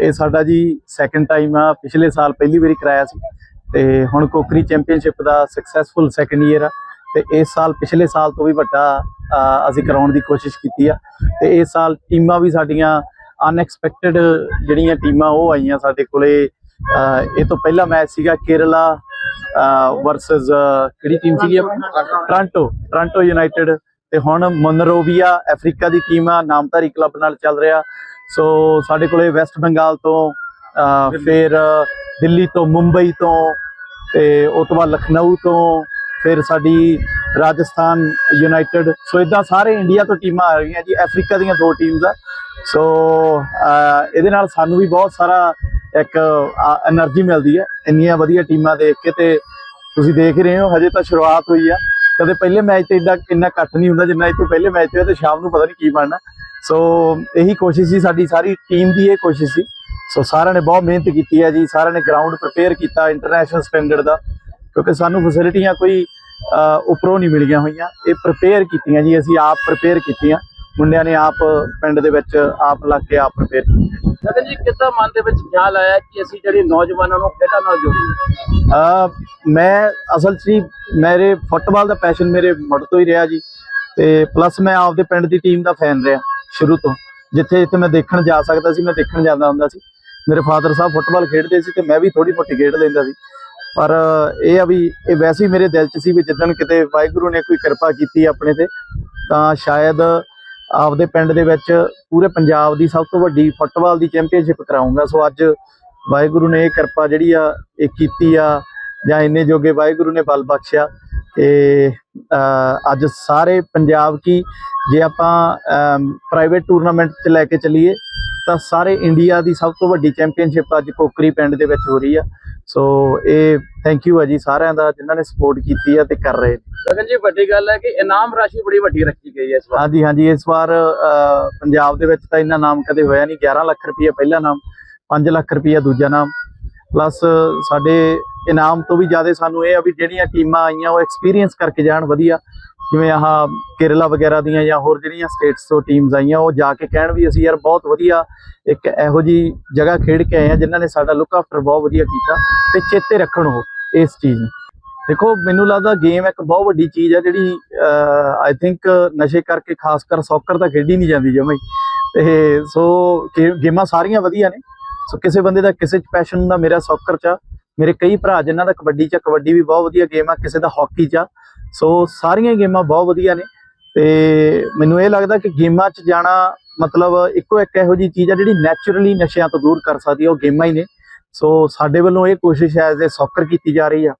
ਇਹ ਸਾਡਾ ਜੀ ਸੈਕੰਡ ਟਾਈਮ ਆ। ਪਿਛਲੇ ਸਾਲ ਪਹਿਲੀ ਵਾਰੀ ਕਰਾਇਆ ਸੀ। ਤੇ ਹੁਣ ਕੋਕਰੀ ਚੈਂਪੀਅਨਸ਼ਿਪ ਦਾ ਸਕਸੈਸਫੁਲ ਸੈਕੰਡ ਈਅਰ ਆ। ਤੇ ਇਸ ਸਾਲ ਪਿਛਲੇ ਸਾਲ ਤੋਂ ਵੀ ਵੱਡਾ ਅਸੀਂ ਕਰਾਉਣ ਦੀ ਕੋਸ਼ਿਸ਼ ਕੀਤੀ ਆ। ਤੇ ਇਸ ਸਾਲ ਟੀਮਾਂ ਵੀ ਸਾਡੀਆਂ ਅਨਐਕਸਪੈਕਟਡ ਜਿਹੜੀਆਂ ਟੀਮਾਂ ਉਹ ਆਈਆਂ ਸਾਡੇ ਕੋਲੇ। ਇਹ ਤੋਂ ਪਹਿਲਾ ਮੈਚ ਸੀਗਾ ਕੇਰਲਾ ਵਰਸਸ ਕਿਹੜੀ ਟੀਮ ਸੀਗੀ ਟ੍ਰਾਂਟੋ ਟ੍ਰਾਂਟੋ ਯੂਨਾਈਟਿਡ ਤੇ ਹੁਣ ਮਨਰੋਵੀਆ ਅਫਰੀਕਾ ਦੀ ਟੀਮ ਆ। ਨਾਮਧਾਰੀ ਕਲੱਬ ਨਾਲ ਚੱਲ ਰਿਹਾ। ਸੋ ਸਾਡੇ ਕੋਲੇ ਵੈਸਟ ਬੰਗਾਲ ਤੋਂ ਫਿਰ ਦਿੱਲੀ ਤੋਂ ਮੁੰਬਈ ਤੋਂ ਤੇ ਉਹ ਤੋਂ ਬਾਅਦ ਲਖਨਊ ਤੋਂ ਫਿਰ ਸਾਡੀ ਰਾਜਸਥਾਨ ਯੂਨਾਈਟਿਡ ਸੋ ਇਦਾਂ ਸਾਰੇ ਇੰਡੀਆ ਤੋਂ ਟੀਮਾਂ ਆ ਰਹੀਆਂ ਜੀ ਅਫਰੀਕਾ ਦੀਆਂ ਦੋ ਟੀਮਸ ਆ। ਸੋ ਇਹਦੇ ਨਾਲ ਸਾਨੂੰ ਵੀ ਬਹੁਤ ਸਾਰਾ ਇੱਕ એનર્ਜੀ ਮਿਲਦੀ ਹੈ ਇੰਨੀਆਂ ਵਧੀਆ ਟੀਮਾਂ ਦੇਖ ਕੇ ਤੇ ਤੁਸੀਂ ਦੇਖ ਰਹੇ ਹੋ ਹਜੇ ਤਾਂ ਸ਼ੁਰੂਆਤ ਹੋਈ ਆ। ਕਦੇ ਪਹਿਲੇ ਮੈਚ ਤੇ ਇੰਨਾ ਇੰਨਾ ਘੱਟ ਨਹੀਂ ਹੁੰਦਾ ਜਿੰਨਾ ਇਸ ਤੋਂ ਪਹਿਲੇ ਮੈਚ ਤੇ ਤੇ ਸ਼ਾਮ ਨੂੰ ਪਤਾ ਨਹੀਂ ਕੀ ਬਣਨਾ। ਸੋ ਇਹੀ ਕੋਸ਼ਿਸ਼ ਸੀ ਸਾਡੀ ਸਾਰੀ ਟੀਮ ਦੀ ਇਹ ਕੋਸ਼ਿਸ਼ ਸੀ। ਸੋ ਸਾਰਿਆਂ ਨੇ ਬਹੁਤ ਮਿਹਨਤ ਕੀਤੀ ਹੈ ਜੀ ਸਾਰਿਆਂ ਨੇ ਗਰਾਊਂਡ ਪ੍ਰਿਪੇਅਰ ਕੀਤਾ ਇੰਟਰਨੈਸ਼ਨਲ ਸਟੈਂਡਰਡ ਦਾ ਕਿਉਂਕਿ ਸਾਨੂੰ ਫੈਸਿਲਿਟੀਆਂ ਕੋਈ ਉੱਪਰੋਂ ਨਹੀਂ ਮਿਲੀਆਂ ਹੋਈਆਂ। ਇਹ ਪ੍ਰਿਪੇਅਰ ਕੀਤੀਆਂ ਜੀ ਅਸੀਂ ਆਪ ਪ੍ਰਿਪੇਅਰ ਕੀਤੀਆਂ। ਮੁੰਡਿਆਂ ਨੇ ਆਪ ਪਿੰਡ ਦੇ ਵਿੱਚ ਆਪ ਲੱਗ ਕੇ ਆਪ ਪ੍ਰਿਪੇਅਰ ਕੀਤੀ ਜੀ ਕਿੱਦਾਂ ਮਨ ਦੇ ਵਿੱਚ ਖਿਆਲ ਆਇਆ ਕਿ ਅਸੀਂ ਜਿਹੜੇ ਨੌਜਵਾਨਾਂ ਨੂੰ ਖੇਡਾਂ ਨਾਲ ਜੋੜੀਏ? ਮੈਂ ਅਸਲ 'ਚ ਮੇਰੇ ਫੁੱਟਬਾਲ ਦਾ ਪੈਸ਼ਨ ਮੇਰੇ ਮੁੱਢ ਤੋਂ ਹੀ ਰਿਹਾ ਜੀ। ਤੇ ਪਲੱਸ ਮੈਂ ਆਪਦੇ ਪਿੰਡ ਦੀ ਟੀਮ ਦਾ ਫੈਨ ਰਿਹਾ। ਸ਼ੁਰੂ ਤੋਂ। ਜਿੱਥੇ ਜਿੱਥੇ ਮੈਂ ਦੇਖਣ ਜਾ ਸਕਦਾ ਸੀ, ਮੈਂ ਦੇਖਣ ਜਾਂਦਾ ਹੁੰਦਾ ਸੀ। ਮੇਰੇ ਫਾਦਰ ਸਾਹਿਬ ਫੁੱਟਬਾਲ ਖੇਡਦੇ ਸੀ ਤੇ ਮੈਂ ਵੀ ਥੋੜੀ ਮੋਟੀ ਖੇਡ ਲੈਂਦਾ ਸੀ। ਪਰ ਇਹ ਆ ਵੀ ਇਹ ਵੈਸੇ ਹੀ ਮੇਰੇ ਦਿਲ 'ਚ ਸੀ ਵੀ ਜਿੱਦਣ ਕਿਤੇ ਵਾਹਿਗੁਰੂ ਨੇ ਕੋਈ ਕਿਰਪਾ ਕੀਤੀ ਆਪਣੇ ਤੇ, ਤਾਂ ਸ਼ਾਇਦ ਆਪਦੇ ਪਿੰਡ ਦੇ ਵਿੱਚ ਪੂਰੇ ਪੰਜਾਬ ਦੀ ਸਭ ਤੋਂ ਵੱਡੀ ਫੁੱਟਬਾਲ ਦੀ ਚੈਂਪੀਅਨਸ਼ਿਪ ਕਰਾਉਂਗਾ ਸੋ ਅੱਜ ਵਾਹਿਗੁਰੂ ਨੇ ਇਹ ਕਿਰਪਾ ਜਿਹੜੀ ਆ, ਇਹ ਕੀਤੀ ਆ ਜਾਂ ਇੰਨੇ ਜੋਗੇ ਵਾਹਿਗੁਰੂ ਨੇ ਬਲ ਬਖਸ਼ਿਆ ਕਿ ਅੱਜ ਸਾਰੇ ਪੰਜਾਬ ਕੀ ਜੇ ਆਪਾਂ ਪ੍ਰਾਈਵੇਟ ਟੂਰਨਾਮੈਂਟ 'ਚ ਲੈ ਕੇ ਚੱਲੀਏ ਤਾਂ ਸਾਰੇ ਇੰਡੀਆ ਦੀ ਸਭ ਤੋਂ ਵੱਡੀ ਚੈਂਪੀਅਨਸ਼ਿਪ ਅੱਜ ਕੋਕਰੀ ਪਿੰਡ ਦੇ ਵਿੱਚ ਹੋ ਰਹੀ ਆ। ਸੋ ਇਹ ਥੈਂਕ ਯੂ ਆ ਜੀ ਸਾਰਿਆਂ ਦਾ ਜਿਨ੍ਹਾਂ ਨੇ ਸਪੋਰਟ ਕੀਤੀ ਆ ਤੇ ਕਰ ਰਹੇ ਨੇ। ਗਗਨ ਜੀ ਵੱਡੀ ਗੱਲ ਹੈ ਕਿ ਇਨਾਮ ਰਾਸ਼ੀ ਬੜੀ ਵੱਡੀ ਰੱਖੀ ਗਈ ਹੈ ਇਸ ਵਾਰ। ਹਾਂਜੀ ਹਾਂਜੀ ਇਸ ਵਾਰ ਪੰਜਾਬ ਦੇ ਵਿੱਚ ਤਾਂ ਇੰਨਾ ਨਾਮ ਕਦੇ ਹੋਇਆ ਨਹੀਂ। 11 ਲੱਖ ਰੁਪਈਆ ਪਹਿਲਾ ਨਾਮ 5 ਲੱਖ ਰੁਪਈਆ ਦੂਜਾ ਨਾਮ। ਪਲੱਸ ਸਾਡੇ ਇਨਾਮ ਤੋਂ ਵੀ ਜ਼ਿਆਦਾ ਸਾਨੂੰ ਇਹ ਆ ਵੀ ਜਿਹੜੀਆਂ ਟੀਮਾਂ ਆਈਆਂ, ਉਹ ਐਕਸਪੀਰੀਅੰਸ ਕਰਕੇ ਜਾਣ ਵਧੀਆ। ਜਿਵੇਂ ਆਹ ਕੇਰਲਾ ਵਗੈਰਾ ਦੀਆਂ ਜਾਂ ਹੋਰ ਜਿਹੜੀਆਂ ਸਟੇਟਸ ਤੋਂ ਟੀਮਸ ਆਈਆਂ, ਉਹ ਜਾ ਕੇ ਕਹਿਣ ਵੀ ਅਸੀਂ ਯਾਰ ਬਹੁਤ ਵਧੀਆ ਇੱਕ ਇਹੋ ਜੀ ਜਗ੍ਹਾ ਖੇਡ ਕੇ ਆਏ ਆ ਜਿਨ੍ਹਾਂ ਨੇ ਸਾਡਾ ਲੁੱਕ ਆਫਟਰ ਬਹੁਤ ਵਧੀਆ ਕੀਤਾ ਤੇ ਚੇਤੇ ਰੱਖਣ ਉਹ, ਇਸ ਚੀਜ਼ ਨੂੰ। ਦੇਖੋ, ਮੈਨੂੰ ਲੱਗਦਾ ਗੇਮ ਇੱਕ ਬਹੁਤ ਵੱਡੀ ਚੀਜ਼ ਆ ਜਿਹੜੀ ਆਈ ਥਿੰਕ ਨਸ਼ੇ ਕਰਕੇ ਖਾਸ ਕਰ ਸੌਕਰ ਤਾਂ ਖੇਡੀ ਨਹੀਂ ਜਾਂਦੀ ਜਮਾਂ ਹੀ। ਤੇ ਸੋ ਗੇ- ਗੇਮਾਂ ਸਾਰੀਆਂ ਵਧੀਆ ਨੇ ਸੋ ਕਿਸੇ ਬੰਦੇ ਦਾ ਕਿਸੇ ਚ ਪੈਸ਼ਨ ਹੁੰਦਾ ਮੇਰਾ ਸੌਕਰ ਚ ਆ। ਮੇਰੇ ਕਈ ਭਰਾ ਜਿਨ੍ਹਾਂ ਦਾ ਕਬੱਡੀ ਚ ਆ, ਕਬੱਡੀ ਵੀ ਬਹੁਤ ਵਧੀਆ ਗੇਮ ਆ ਕਿਸੇ ਦਾ ਹਾਕੀ ਚ ਆ। ਸੋ ਸਾਰੀਆਂ ਹੀ ਗੇਮਾਂ ਬਹੁਤ ਵਧੀਆ ਨੇ ਤੇ ਮੈਨੂੰ ਇਹ ਲੱਗਦਾ ਕਿ ਗੇਮਾਂ 'ਚ ਜਾਣਾ ਮਤਲਬ ਇੱਕੋ ਇੱਕ ਇਹੋ ਜੀ ਚੀਜ਼ ਆ ਜਿਹੜੀ ਨੈਚੁਰਲੀ ਨਸ਼ਿਆਂ ਤੋਂ ਦੂਰ ਕਰ ਸਕਦੀ ਆ ਉਹ ਗੇਮਾਂ ਹੀ ਨੇ ਸੋ ਸਾਡੇ ਵੱਲੋਂ ਇਹ ਕੋਸ਼ਿਸ਼ ਹੈ ਐਜ਼ ਸੌਕਰ ਕੀਤੀ ਜਾ ਰਹੀ ਆ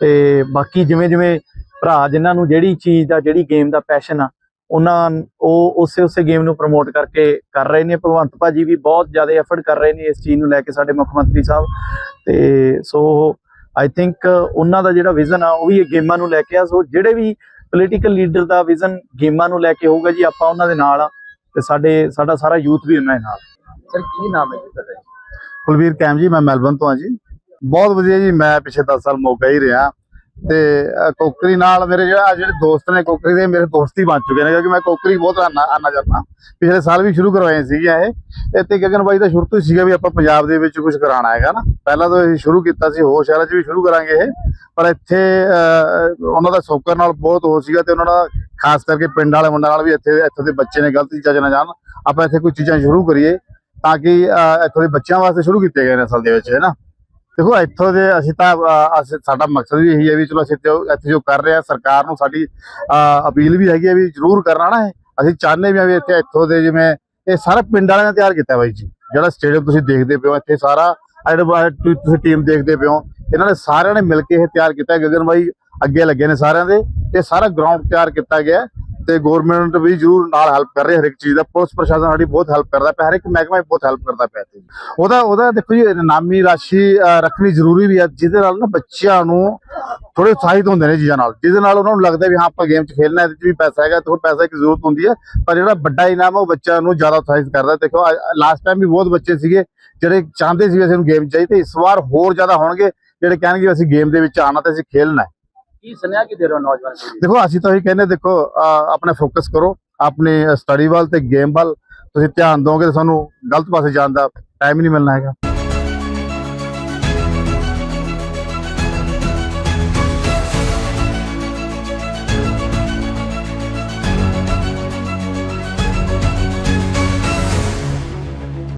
ਤੇ ਬਾਕੀ ਜਿਵੇਂ ਜਿਵੇਂ ਭਰਾ ਜਿਨ੍ਹਾਂ ਨੂੰ ਜਿਹੜੀ ਚੀਜ਼ ਦਾ ਜਿਹੜੀ ਗੇਮ ਦਾ ਪੈਸ਼ਨ ਆ ਉਹਨਾਂ ਉਹ ਉਸੇ ਉਸੇ ਗੇਮ ਨੂੰ ਪ੍ਰਮੋਟ ਕਰਕੇ ਕਰ ਰਹੇ ਨੇ। ਭਗਵੰਤ ਭਾਜੀ ਵੀ ਬਹੁਤ ਜ਼ਿਆਦਾ ਐਫਰਟ ਕਰ ਰਹੇ ਨੇ ਇਸ ਚੀਜ਼ ਨੂੰ ਲੈ ਕੇ ਸਾਡੇ ਮੁੱਖ ਮੰਤਰੀ ਸਾਹਿਬ। ਤੇ ਸੋ ਆਈ ਥਿੰਕ ਉਹਨਾਂ ਦਾ ਜਿਹੜਾ ਵਿਜ਼ਨ ਆ ਉਹ ਵੀ ਇਹ ਗੇਮਾਂ ਨੂੰ ਲੈ ਕੇ ਆ। ਸੋ ਜਿਹੜੇ ਵੀ ਪੋਲੀਟੀਕਲ ਲੀਡਰ ਦਾ ਵਿਜ਼ਨ ਗੇਮਾਂ ਨੂੰ ਲੈ ਕੇ ਹੋਊਗਾ ਜੀ ਆਪਾਂ ਉਹਨਾਂ ਦੇ ਨਾਲ ਆ। ਤੇ ਸਾਡੇ ਸਾਡਾ ਸਾਰਾ ਯੂਥ ਵੀ ਉਹਨਾਂ ਦੇ ਨਾਲ। ਸਰ ਕੀ ਨਾਮ ਹੈ ਜੀ ਤੁਹਾਡਾ ਕੁਲਵੀਰ ਕੈਮ ਜੀ ਮੈਂ ਮੈਲਬਨ ਤੋਂ ਆ ਜੀ। ਬਹੁਤ ਵਧੀਆ ਜੀ ਮੈਂ ਪਿਛੇ 10 ਸਾਲ ਮੋਗਾ ਹੀ ਰਿਹਾ। ਤੇ ਕੋਕਰੀ ਨਾਲ ਮੇਰੇ ਜਿਹੜਾ ਜਿਹੜੇ ਦੋਸਤ ਨੇ ਕੋਕਰੀ ਦੇ ਮੇਰੇ ਦੋਸਤ ਹੀ ਬਣ ਚੁੱਕੇ ਨੇ ਕਿਉਂਕਿ ਮੈਂ ਕੋਕਰੀ ਬਹੁਤ ਆਨਾ ਆਨਾ ਜਾਂਦਾ ਪਿਛਲੇ ਸਾਲ ਵੀ ਸ਼ੁਰੂ ਕਰਵਾਏ ਸੀਗੇ ਇਹ। ਇਹ ਗਗਨ ਬਾਈ ਦਾ ਸ਼ੁਰੂ ਤੋਂ ਹੀ ਸੀਗਾ ਵੀ ਆਪਾਂ ਪੰਜਾਬ ਦੇ ਵਿੱਚ ਕੁਝ ਕਰਾਉਣਾ ਹੈਗਾ ਨਾ। ਪਹਿਲਾਂ ਤਾਂ ਅਸੀਂ ਸ਼ੁਰੂ ਕੀਤਾ ਸੀ ਹੋਰ ਸ਼ਹਿਰਾਂ 'ਚ ਵੀ ਸ਼ੁਰੂ ਕਰਾਂਗੇ ਇਹ। ਪਰ ਇੱਥੇ ਅ, ਉਹਨਾਂ ਦਾ ਸੌਕਰ ਨਾਲ ਬਹੁਤ ਹੋ ਸੀਗਾ ਤੇ ਉਹਨਾਂ ਦਾ ਖਾਸ ਕਰਕੇ ਪਿੰਡ ਵਾਲੇ ਮੁੰਡਿਆਂ ਨਾਲ ਵੀ ਇੱਥੇ ਇੱਥੇ ਦੇ ਬੱਚੇ ਨੇ ਗਲਤ ਚੀਜ਼ਾਂ 'ਚ ਨਾ ਜਾਣ। ਆਪਾਂ ਇੱਥੇ ਕੋਈ ਚੀਜ਼ਾਂ ਸ਼ੁਰੂ ਕਰੀਏ ਤਾਂ ਕਿ ਇੱਥੋਂ ਦੇ ਬੱਚਿਆਂ ਵਾਸਤੇ ਸ਼ੁਰੂ ਕੀਤੇ ਗਏ ਨੇ ਅਸਲ ਦੇ ਵਿੱਚ ਹੈ ਨਾ। ਦੇਖੋ ਇੱਥੋਂ ਦੇ ਅਸੀਂ ਤਾਂ ਅਸੀਂ ਸਾਡਾ ਮਕਸਦ ਵੀ ਇਹੀ ਹੈ ਵੀ ਚਲੋ ਅਸੀਂ ਜੋ ਇੱਥੇ ਜੋ ਕਰ ਰਹੇ ਆ ਸਰਕਾਰ ਨੂੰ ਸਾਡੀ ਅ, ਅਪੀਲ ਵੀ ਹੈਗੀ ਹੈ ਵੀ ਜ਼ਰੂਰ ਕਰਨਾ ਨਾ ਅਸੀਂ ਚਾਹੁੰਦੇ ਵੀ ਆ ਵੀ ਇੱਥੇ ਇੱਥੋਂ ਦੇ ਜਿਵੇਂ ਇਹ ਸਾਰਾ ਪਿੰਡ ਵਾਲਿਆਂ ਨੇ ਤਿਆਰ ਕੀਤਾ ਬਾਈ ਜੀ। ਜਿਹੜਾ ਸਟੇਡੀਅਮ ਤੁਸੀਂ ਦੇਖਦੇ ਪਿਓ ਇੱਥੇ ਸਾਰਾ ਤੁਸੀਂ ਟੀਮ ਦੇਖਦੇ ਪਿਓ ਇਹਨਾਂ ਨੇ ਸਾਰਿਆਂ ਨੇ ਮਿਲ ਕੇ ਇਹ ਤਿਆਰ ਕੀਤਾ। ਗਗਨ ਬਾਈ ਅੱਗੇ ਲੱਗੇ ਨੇ ਸਾਰਿਆਂ ਦੇ। ਇਹ ਸਾਰਾ ਗਰਾਊਂਡ ਤਿਆਰ ਕੀਤਾ ਗਿਆ। ਤੇ ਗਵਰਨਮੈਂਟ ਵੀ ਜ਼ਰੂਰ ਨਾਲ ਹੈਲਪ ਕਰ ਰਹੀ ਹੈ ਹਰ ਇੱਕ ਚੀਜ਼ ਦਾ। ਪੁਲਿਸ ਪ੍ਰਸ਼ਾਸਨ ਸਾਡੀ ਬਹੁਤ ਹੈਲਪ ਕਰਦਾ ਪਿਆ ਹਰ ਇੱਕ ਮਹਿਕਮਾ ਵੀ ਬਹੁਤ ਹੈਲਪ ਕਰਦਾ ਪਿਆ ਇੱਥੇ। ਉਹਦਾ ਉਹਦਾ ਦੇਖੋ ਜੀ, ਨਾਮੀ ਰਾਸ਼ੀ ਰੱਖਣੀ ਜ਼ਰੂਰੀ ਵੀ ਹੈ, ਜਿਹਦੇ ਨਾਲ ਨਾ ਬੱਚਿਆਂ ਨੂੰ ਥੋੜੇ ਉਤਸ਼ਾਹਿਤ ਹੁੰਦੇ ਨੇ ਚੀਜ਼ਾਂ ਨਾਲ। ਜਿਹਦੇ ਨਾਲ ਉਹਨਾਂ ਨੂੰ ਲੱਗਦਾ ਵੀ ਹਾਂ, ਆਪਾਂ ਗੇਮ 'ਚ ਖੇਲਣਾ, ਇਹਦੇ 'ਚ ਵੀ ਪੈਸਾ ਹੈਗਾ ਤੇ ਹੋਰ ਪੈਸੇ ਦੀ ਜ਼ਰੂਰਤ ਹੁੰਦੀ ਹੈ, ਪਰ ਜਿਹੜਾ ਵੱਡਾ ਇਨਾਮ ਹੈ ਉਹ ਬੱਚਿਆਂ ਨੂੰ ਜ਼ਿਆਦਾ ਉਤਸ਼ਾਹਿਤ ਕਰਦਾ। ਦੇਖੋ ਲਾਸਟ ਟਾਈਮ ਵੀ ਬਹੁਤ ਬੱਚੇ ਸੀਗੇ, ਜਿਹੜੇ ਚਾਹੁੰਦੇ ਸੀ ਵੀ ਅਸੀਂ ਨੂੰ ਗੇਮ ਚਾਹੀਦੀ ਤੇ ਇਸ ਵਾਰ ਹੋਰ ਜ਼ਿਆਦਾ ਹੋਣਗੇ, ਜਿਹੜੇ ਕਹਿਣਗੇ ਅਸੀਂ ਗੇਮ ਦੇ ਵਿੱਚ ਆਣਾ ਤੇ ਅਸੀਂ ਖੇਲਣਾ ਕੀ ਸੁਨੇਹਾ ਕੀ ਦੇ ਰਹੇ ਹੋ ਨੌਜਵਾਨ ਪੀੜ੍ਹੀ ਨੂੰ? ਦੇਖੋ, ਅਸੀਂ ਤਾਂ ਇਹ ਕਹਿੰਦੇ, ਦੇਖੋ ਅਹ ਆਪਣੇ ਫੋਕਸ ਕਰੋ, ਆਪਣੇ ਸਟੱਡੀ ਵੱਲ ਤੇ ਗੇਮ ਵੱਲ ਤੁਸੀਂ ਧਿਆਨ ਦੋਗੇ ਤਾਂ ਸਾਨੂੰ ਗਲਤ ਪਾਸੇ ਜਾਣ ਦਾ ਟਾਈਮ ਹੀ ਨਹੀਂ ਮਿਲਣਾ ਹੈਗਾ